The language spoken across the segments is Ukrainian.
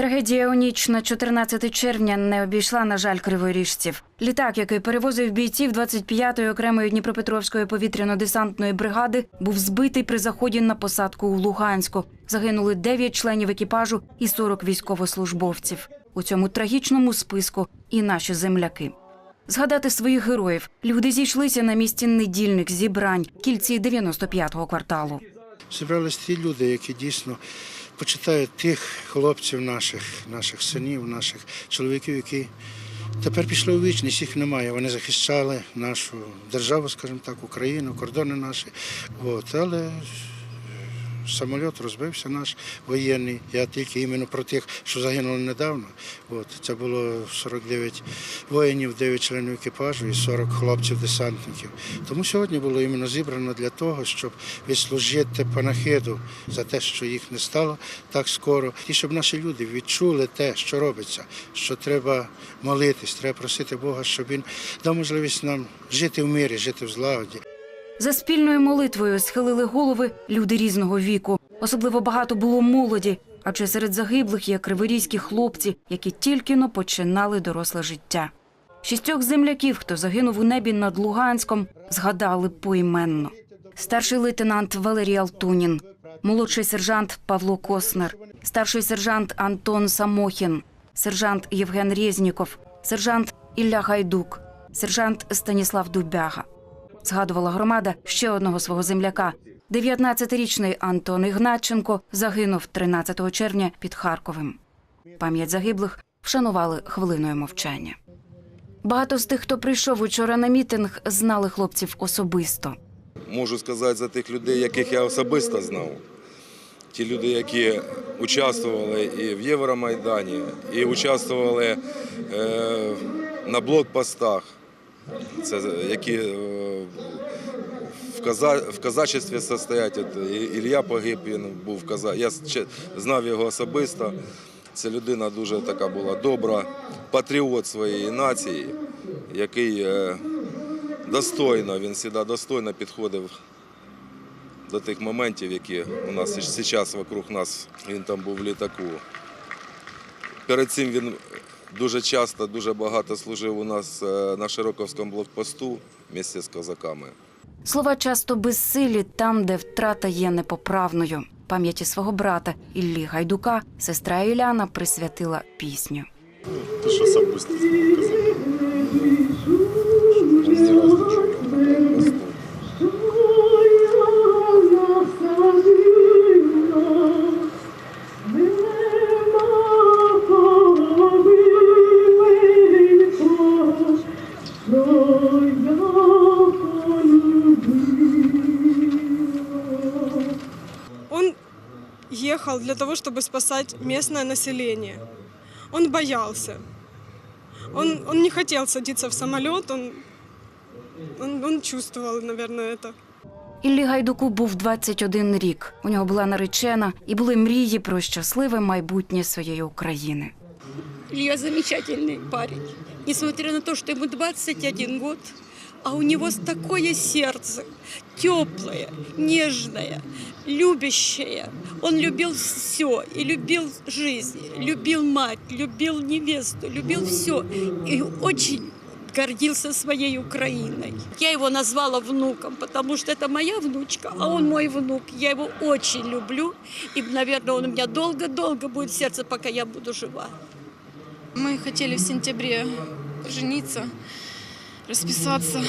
Трагедія у ніч на 14 червня не обійшла, на жаль, криворіжців. Літак, який перевозив бійців 25-ї окремої Дніпропетровської повітряно-десантної бригади, був збитий при заході на посадку у Луганську. Загинули 9 членів екіпажу і 40 військовослужбовців. У цьому трагічному списку і наші земляки. Згадати своїх героїв люди зійшлися на місці недільних зібрань кільці 95-го кварталу. Зібрались ті люди, які дійсно почитають тих хлопців наших, наших синів, наших чоловіків, які тепер пішли у вічність, їх немає. Вони захищали нашу державу, скажімо так, Україну, кордони наші. От, але самоліт розбився наш воєнний. Я тільки іменно про тих, що загинули недавно. От, це було 49 воїнів, 9 членів екіпажу і 40 хлопців-десантників. Тому сьогодні було іменно зібрано для того, щоб відслужити панахиду за те, що їх не стало так скоро, і щоб наші люди відчули те, що робиться, що треба молитись, треба просити Бога, щоб він дав можливість нам жити в мирі, жити в злагоді. За спільною молитвою схилили голови люди різного віку. Особливо багато було молоді, адже серед загиблих є криворізькі хлопці, які тільки но починали доросле життя. Шістьох земляків, хто загинув у небі над Луганськом, згадали поіменно. Старший лейтенант Валерій Алтунін, молодший сержант Павло Коснер, старший сержант Антон Самохін, сержант Євген Резніков, сержант Ілля Гайдук, сержант Станіслав Дубяга. Згадувала громада ще одного свого земляка. 19-річний Антон Ігнатченко загинув 13 червня під Харковим. Пам'ять загиблих вшанували хвилиною мовчання. Багато з тих, хто прийшов учора на мітинг, знали хлопців особисто. Можу сказати за тих людей, яких я особисто знав. Ті люди, які участвували і в Євромайдані, і участвували е, на блокпостах, це які е, в, каза, в казачестві состоять. Ілля погиб, він був в каза. Я знав його особисто. Це людина дуже така була добра, патріот своєї нації, який е, достойно, він завжди достойно підходив до тих моментів, які у нас зараз вокруг нас. Він там був в літаку. Перед цим він дуже часто, дуже багато служив у нас е, на Широковському блокпосту місці з козаками. Слова часто безсилі там, де втрата є непоправною. Пам'яті свого брата Іллі Гайдука сестра Іляна присвятила пісню. Ти що сам казав. ехал для того, чтобы спасать местное население. Он боялся. Он, он не хотел садиться в самолет, он, он, он чувствовал, наверное, это. Іллі Гайдуку був 21 рік. У нього була наречена і були мрії про щасливе майбутнє своєї України. Илья замечательный парень. Несмотря на то, что ему 21 год, а у него такое сердце, теплое, нежное, любящее. Он любил все, и любил жизнь, любил мать, любил невесту, любил все. И очень гордился своей Украиной. Я его назвала внуком, потому что это моя внучка, а он мой внук. Я его очень люблю, и, наверное, он у меня долго-долго будет в сердце, пока я буду жива. Мы хотели в сентябре жениться, расписаться.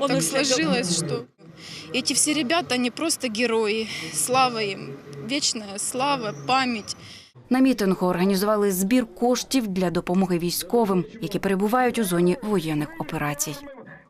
Он так сложилось, что эти все ребята, они просто герои. Слава им, вечная слава, память. На мітингу організували збір коштів для допомоги військовим, які перебувають у зоні воєнних операцій.